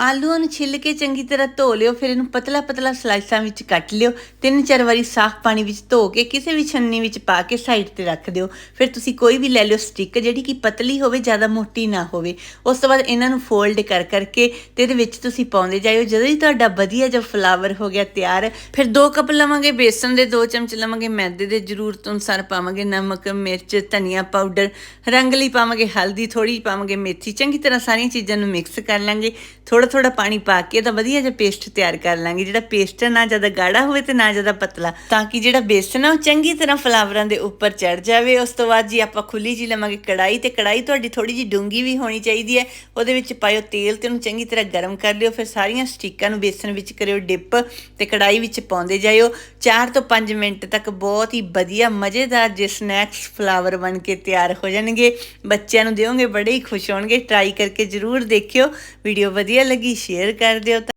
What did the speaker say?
ਆਲੂਆਂ ਨੂੰ ਛਿੱਲ ਕੇ ਚੰਗੀ ਤਰ੍ਹਾਂ ਧੋ ਲਿਓ, ਫਿਰ ਇਹਨੂੰ ਪਤਲਾ ਪਤਲਾ ਸਲਾਈਸਾਂ ਵਿੱਚ ਕੱਟ ਲਿਓ। ਤਿੰਨ ਚਾਰ ਵਾਰੀ ਸਾਫ਼ ਪਾਣੀ ਵਿੱਚ ਧੋ ਕੇ ਕਿਸੇ ਵੀ ਛੰਨੀ ਵਿੱਚ ਪਾ ਕੇ ਸਾਈਡ ਤੇ ਰੱਖ ਦਿਓ। ਫਿਰ ਤੁਸੀਂ ਕੋਈ ਵੀ ਲੈ ਲਿਓ ਸਟਿੱਕ, ਜਿਹੜੀ ਕਿ ਪਤਲੀ ਹੋਵੇ, ਜ਼ਿਆਦਾ ਮੋਟੀ ਨਾ ਹੋਵੇ। ਉਸ ਤੋਂ ਬਾਅਦ ਇਹਨਾਂ ਨੂੰ ਫੋਲਡ ਕਰ ਕਰਕੇ ਤੇ ਇਹਦੇ ਵਿੱਚ ਤੁਸੀਂ ਪਾਉਂਦੇ ਜਾਇਓ। ਜਦੋਂ ਹੀ ਤੁਹਾਡਾ ਵਧੀਆ ਜਿਹਾ ਫਲਾਵਰ ਹੋ ਗਿਆ ਤਿਆਰ, ਫਿਰ 2 ਕੱਪ ਲਵਾਂਗੇ ਬੇਸਨ ਦੇ 2 ਚਮਚ ਲਵਾਂਗੇ ਮੈਦੇ ਦੇ ਜ਼ਰੂਰਤ ਅਨੁਸਾਰ ਪਾਵਾਂਗੇ ਨਮਕ, ਮਿਰਚ, ਧਨੀਆ ਪਾਊਡਰ, ਰੰਗ ਲਈ ਪਾਵਾਂਗੇ ਹਲਦੀ ਥੋੜੀ ਪਾਵਾਂਗੇ ਮੇਥੀ। ਚੰਗੀ ਤਰ੍ਹਾਂ ਸਾਰੀਆਂ ਚੀਜ਼ਾਂ ਨੂੰ ਮਿਕਸ ਕਰ ਲਾਂਗੇ। ਥੋੜਾ ਥੋੜਾ ਪਾਣੀ ਪਾ ਕੇ ਤਾਂ ਵਧੀਆ ਜਿਹਾ ਪੇਸਟ ਤਿਆਰ ਕਰ ਲਾਂਗੇ। ਜਿਹੜਾ ਪੇਸਟ ਨਾ ਜ਼ਿਆਦਾ ਗਾੜਾ ਹੋਵੇ ਤੇ ਨਾ ਜ਼ਿਆਦਾ ਪਤਲਾ। ਤਾਂ ਕਿ ਜਿਹੜਾ ਬੇਸਨ ਆ ਉਹ ਚੰਗੀ ਤਰ੍ਹਾਂ ਫਲਾਵਰਾਂ ਦੇ ਉੱਪਰ ਚੜ ਜਾਵੇ। ਉਸ ਤੋਂ ਬਾਅਦ ਜੀ ਆਪਾਂ ਖੁੱਲੀ ਜੀ ਲਵਾਂਗੇ ਕੜਾਈ ਤੇ ਕੜਾਈ ਤੁਹਾਡੀ ਥੋੜੀ ਜੀ ਡੂੰਗੀ ਵੀ ਹੋਣੀ ਚਾਹੀਦੀ ਹੈ। ਉਹਦੇ ਵਿੱਚ ਪਾਇਓ ਤੇਲ ਤੇ ਉਹਨੂੰ ਚੰਗੀ ਤਰ੍ਹਾਂ ਗਰਮ ਕਰ ਲਿਓ। ਫਿਰ ਸਾਰੀਆਂ ਸਟੀਕਾਂ ਨੂੰ ਬੇਸਨ ਵਿੱਚ ਕਰਿਓ ਡਿਪ ਤੇ ਕੜਾਈ ਵਿੱਚ ਪਾਉਂਦੇ ਜਾਇਓ। 4 ਤੋਂ 5 ਮਿੰਟ ਤੱਕ ਬਹੁਤ ਹੀ ਵਧੀਆ, ਮਜ਼ੇਦਾਰ ਜੇ ਸਨੈਕਸ ਫਲਾਵਰ ਬਣ ਕੇ ਤਿਆਰ ਹੋ ਜਾਣਗੇ। ਬੱਚਿਆਂ ਨੂੰ ਦਿਓਗੇ, ਬੜੇ ਹੀ ਖੁਸ਼ ਹੋਣਗੇ। ਟਰਾਈ ਕਰਕੇ ਜ਼ਰੂਰ ਦੇਖਿਓ। ਵੀਡੀਓ ਵਧੀਆ ਲੱਗੀ ਸ਼ੇਅਰ ਕਰ ਦਿਓ